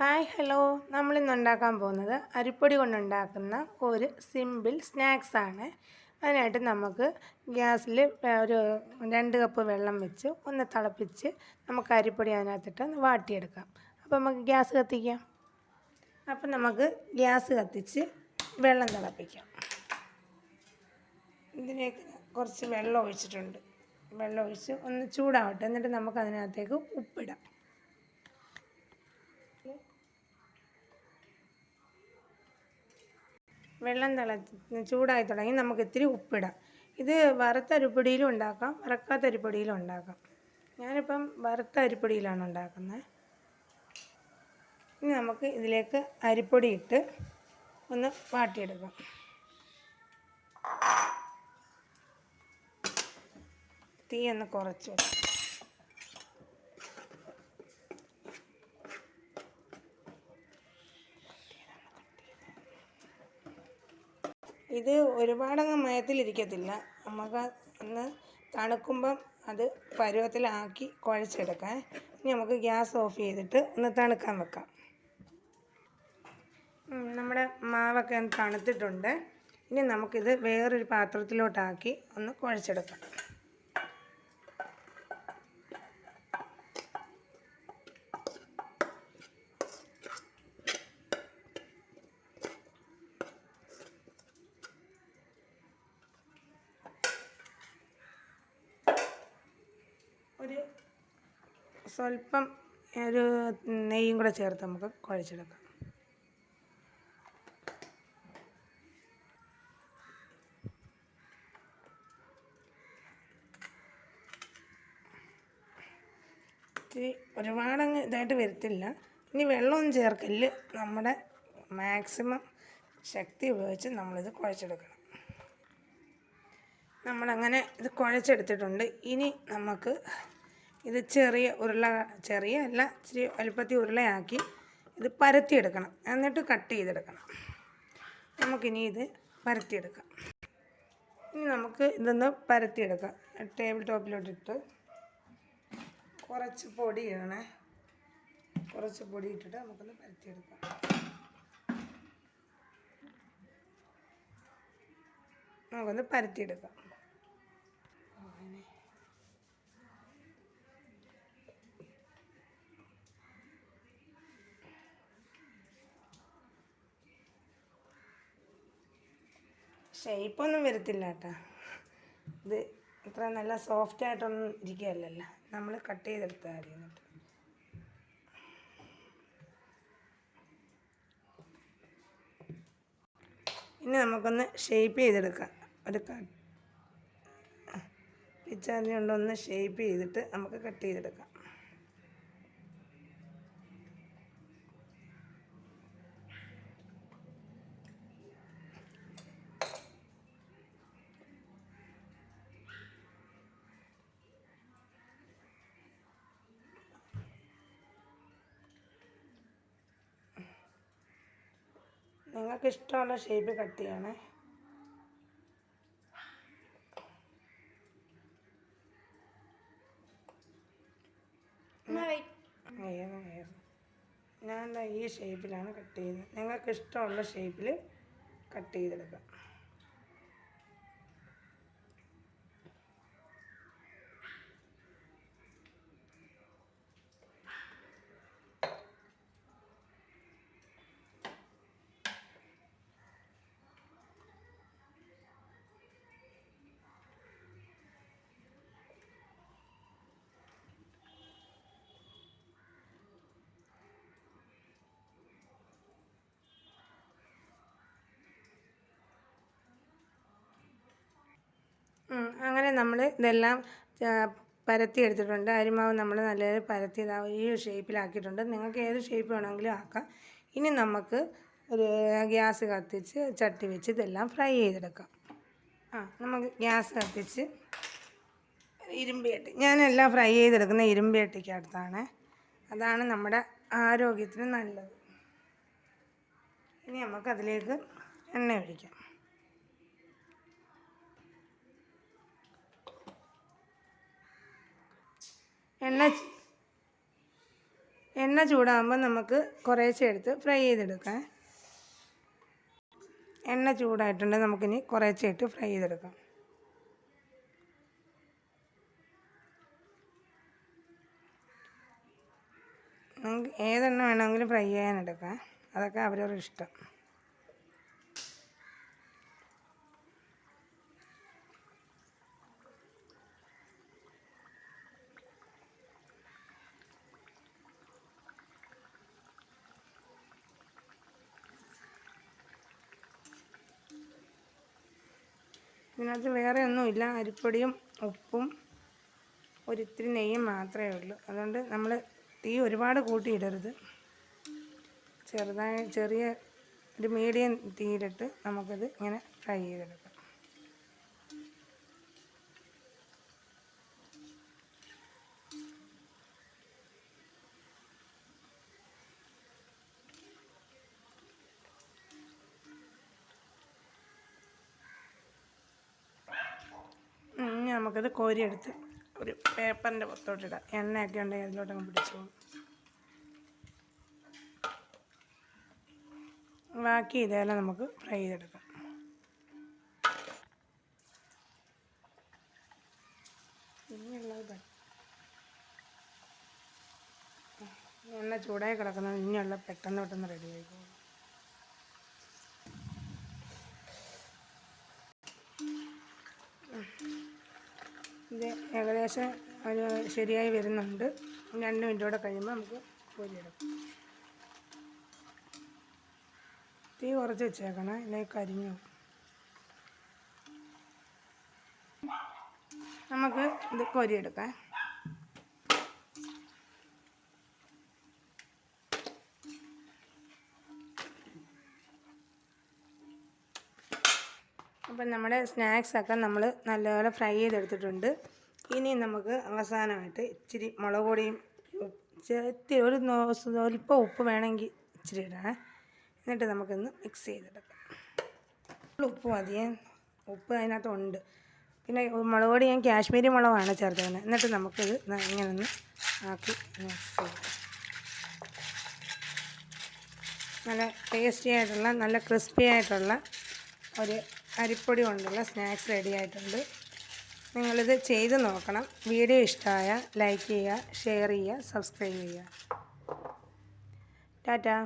Hi hello. നമ്മൾ ഇന്ന് ഉണ്ടാക്കാൻ പോകുന്നത് അരിപ്പൊടി കൊണ്ടുണ്ടാക്കുന്ന ഒരു സിമ്പിൾ സ്നാക്സ് ആണ്. അതിനായിട്ട് നമുക്ക് ഗ്യാസിൽ ഒരു രണ്ട് കപ്പ് വെള്ളം വെച്ച് ഒന്ന് തിളപ്പിച്ച് നമുക്ക് അരിപ്പൊടി അതിനകത്തിട്ട് വാട്ടിയെടുക്കാം. അപ്പോൾ നമുക്ക് ഗ്യാസ് കത്തിക്കാം. അപ്പം നമുക്ക് ഗ്യാസ് കത്തിച്ച് വെള്ളം തിളപ്പിക്കാം. ഇതിലേക്ക് കുറച്ച് വെള്ളം ഒഴിച്ചിട്ടുണ്ട്. വെള്ളം ഒഴിച്ച് ഒന്ന് ചൂടാവട്ടെ. എന്നിട്ട് നമുക്ക് അതിനകത്തേക്ക് ഉപ്പിടാം. വെള്ളം തിള ചൂടായി തുടങ്ങി നമുക്ക് ഇത്തിരി ഉപ്പിടാം. ഇത് വറുത്ത അരിപ്പൊടിയിലും ഉണ്ടാക്കാം വറക്കാത്ത അരിപ്പൊടിയിലും ഉണ്ടാക്കാം. ഞാനിപ്പം വറുത്ത അരിപ്പൊടിയിലാണ് ഉണ്ടാക്കുന്നത്. ഇനി നമുക്ക് ഇതിലേക്ക് അരിപ്പൊടി ഇട്ട് ഒന്ന് വാട്ടിയെടുക്കാം. തീ ഒന്ന് കുറച്ച് വെക്കാം. ഇത് ഒരുപാടങ്ങ് മയത്തിലിരിക്കത്തില്ല. നമുക്ക് ഒന്ന് തണുക്കുമ്പം അത് പരുവത്തിലാക്കി കുഴച്ചെടുക്കാൻ ഇനി നമുക്ക് ഗ്യാസ് ഓഫ് ചെയ്തിട്ട് ഒന്ന് തണുക്കാൻ വെക്കാം. നമ്മുടെ മാവൊക്കെ ഒന്ന് തണുത്തിട്ടുണ്ട്. ഇനി നമുക്കിത് വേറൊരു പാത്രത്തിലോട്ടാക്കി ഒന്ന് കുഴച്ചെടുക്കാം ഒരു സ്വല്പം ഒരു നെയ്യും കൂടെ ചേർത്ത് നമുക്ക് കുഴച്ചെടുക്കാം. ഇത്തിരി ഒരുപാടങ്ങ് ഇതായിട്ട് വരത്തില്ല. ഇനി വെള്ളമൊന്നും ചേർക്കൽ നമ്മുടെ മാക്സിമം ശക്തി ഉപയോഗിച്ച് നമ്മളിത് കുഴച്ചെടുക്കണം. നമ്മളങ്ങനെ ഇത് കുഴച്ചെടുത്തിട്ടുണ്ട്. ഇനി നമുക്ക് ഇത് ചെറിയ ഉരുള ചെറിയ അല്ല ഇച്ചിരി വലുപ്പത്തിൽ ഉരുളയാക്കി ഇത് പരത്തിയെടുക്കണം. എന്നിട്ട് കട്ട് ചെയ്തെടുക്കണം. നമുക്കിനി ഇത് പരത്തിയെടുക്കാം. ഇനി നമുക്ക് ഇതൊന്ന് പരത്തിയെടുക്കാം. ടേബിൾ ടോപ്പിലോട്ടിട്ട് കുറച്ച് പൊടി ഇടണേ കുറച്ച് പൊടി ഇട്ടിട്ട് നമുക്കൊന്ന് പരത്തിയെടുക്കാം. നമുക്കൊന്ന് പരത്തിയെടുക്കാം. ഷേപ്പൊന്നും വരത്തില്ല കേട്ടോ ഇത് ഇത്ര നല്ല സോഫ്റ്റ് ആയിട്ടൊന്നും ഇരിക്കുകയല്ലല്ലോ. നമ്മൾ കട്ട് ചെയ്തെടുത്താൽ മതി എന്നിട്ട് ഇനി നമുക്കൊന്ന് ഷേപ്പ് ചെയ്തെടുക്കാം. ഒരു കട്ട് പിച്ചാതി കൊണ്ടൊന്ന് ഷേപ്പ് ചെയ്തിട്ട് നമുക്ക് കട്ട് ചെയ്തെടുക്കാം. നിങ്ങൾക്ക് ഇഷ്ടമുള്ള ഷേപ്പ് കട്ട് ചെയ്യണേ. ഞാൻ ഈ ഷേപ്പിലാണ് കട്ട് ചെയ്യുന്നത് നിങ്ങൾക്ക് ഇഷ്ടമുള്ള ഷേപ്പിൽ കട്ട് ചെയ്തെടുക്കാം. അങ്ങനെ നമ്മൾ ഇതെല്ലാം പരത്തി എടുത്തിട്ടുണ്ട് അരിമാവ് നമ്മൾ നല്ലൊരു പരത്തി ഈ ഷേപ്പിലാക്കിയിട്ടുണ്ട്. നിങ്ങൾക്ക് ഏത് ഷേപ്പ് വേണമെങ്കിലും ആക്കാം. ഇനി നമുക്ക് ഒരു ഗ്യാസ് കത്തിച്ച് ചട്ടി വെച്ച് ഇതെല്ലാം ഫ്രൈ ചെയ്തെടുക്കാം. ആ നമുക്ക് ഗ്യാസ് കത്തിച്ച് ഇരുമ്പിയട്ടി ഞാനെല്ലാം ഫ്രൈ ചെയ്തെടുക്കുന്ന ഇരുമ്പിയട്ടിക്കടുത്താണ് അതാണ് നമ്മുടെ ആരോഗ്യത്തിന് നല്ലത്. ഇനി നമുക്കതിലേക്ക് എണ്ണ ഒഴിക്കാം. എണ്ണ എണ്ണ ചൂടാകുമ്പോൾ നമുക്ക് കുറേശ്ശെ എടുത്ത് ഫ്രൈ ചെയ്തെടുക്കാം. എണ്ണ ചൂടായിട്ടുണ്ട് നമുക്കിനി കുറേശ്ശെ ഇട്ട് ഫ്രൈ ചെയ്തെടുക്കാം. നമുക്ക് ഏതെണ്ണ വേണമെങ്കിലും ഫ്രൈ ചെയ്യാനെടുക്കാം. അതൊക്കെ അവരവരുടെ ഇഷ്ടം. ഇതിനകത്ത് വേറെ ഒന്നുമില്ല. അരിപ്പൊടിയും ഉപ്പും ഒരിത്തിരി നെയ്യും മാത്രമേ ഉള്ളൂ. അതുകൊണ്ട് നമ്മൾ തീ ഒരുപാട് കൂട്ടിയിടരുത്. ചെറുതായി ചെറിയ ഒരു മീഡിയം തീയിലിട്ട് നമുക്കിത് ഇങ്ങനെ ഫ്രൈ ചെയ്തെടുക്കാം ഇനി നമുക്കത് കോരിയെടുത്ത് ഒരു പേപ്പറിന്റെ പുറത്തോട്ടിടാം. എണ്ണയൊക്കെ ഉണ്ടെങ്കിൽ അതിലോട്ടങ്ങ് പിടിച്ചോളും ബാക്കി ഇതെല്ലാം നമുക്ക് ഫ്രൈ ചെയ്തെടുക്കാം. ഇനിയുള്ളത് എണ്ണ ചൂടായി കിടക്കുന്നത്. ഇനിയുള്ള പെട്ടെന്ന് പെട്ടെന്ന് റെഡി ആയിക്കോളും ഇത് ഏകദേശം ഒരു ശരിയായി വരുന്നുണ്ട്. രണ്ട് മിനിറ്റ് കൂടെ കഴിയുമ്പോൾ നമുക്ക് കോരിയെടുക്കാം. തീ കുറച്ച് വെച്ചേക്കണം. അല്ലെങ്കിൽ കരിഞ്ഞു. നമുക്ക് ഇത് കോരിയെടുക്കാം. അപ്പം നമ്മുടെ സ്നാക്സൊക്കെ നമ്മൾ നല്ലപോലെ ഫ്രൈ ചെയ്തെടുത്തിട്ടുണ്ട്. ഇനി നമുക്ക് അവസാനമായിട്ട് ഇച്ചിരി മുളക് പൊടിയും ഉപ്പ് ഒരു സ്വല്പം ഉപ്പ് വേണമെങ്കിൽ ഇച്ചിരി ഇടാം. എന്നിട്ട് നമുക്കൊന്ന് മിക്സ് ചെയ്തെടുക്കാം. ഉപ്പ് മതിയേ. ഉപ്പ് അതിനകത്തുണ്ട്. പിന്നെ മുളക് പൊടി ഞാൻ കാശ്മീരി മുളകാണ് ചേർത്തേക്കുന്നത് എന്നിട്ട് നമുക്കിത് ഇങ്ങനെ ഒന്ന് ആക്കി മിക്സ് ചെയ്യാം നല്ല ടേസ്റ്റി ആയിട്ടുള്ള നല്ല ക്രിസ്പി ആയിട്ടുള്ള ഒരു അരിപ്പൊടി കൊണ്ടുള്ള സ്നാക്സ് റെഡി ആയിട്ടുണ്ട് നിങ്ങളിത് ചെയ്ത് നോക്കണം. വീഡിയോ ഇഷ്ടമായ ലൈക്ക് ചെയ്യുക ഷെയർ ചെയ്യുക സബ്സ്ക്രൈബ് ചെയ്യുക. ടാറ്റാ.